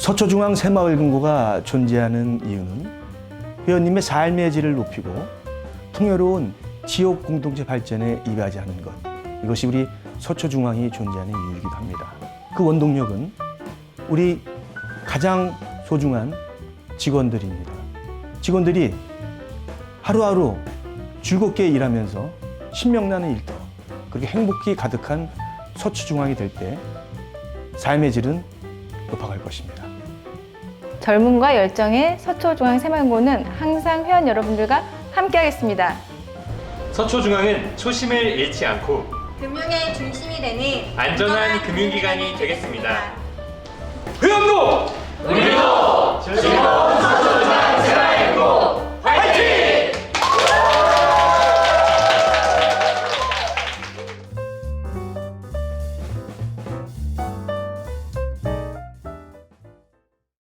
서초중앙 새마을금고가 존재하는 이유는 회원님의 삶의 질을 높이고 풍요로운 지역 공동체 발전에 이바지하는 것. 이것이 우리 서초중앙이 존재하는 이유이기도 합니다. 그 원동력은 우리 가장 소중한 직원들입니다. 직원들이 하루하루 즐겁게 일하면서 신명나는 일터, 그렇게 행복이 가득한 서초중앙이 될 때 삶의 질은 높아갈 것입니다. 젊음과 열정의 서초중앙 새마을고는 항상 회원 여러분들과 함께하겠습니다. 서초중앙은 초심을 잃지 않고 금융의 중심이 되는 안전한 금융기관이 되겠습니다. 회원도 서초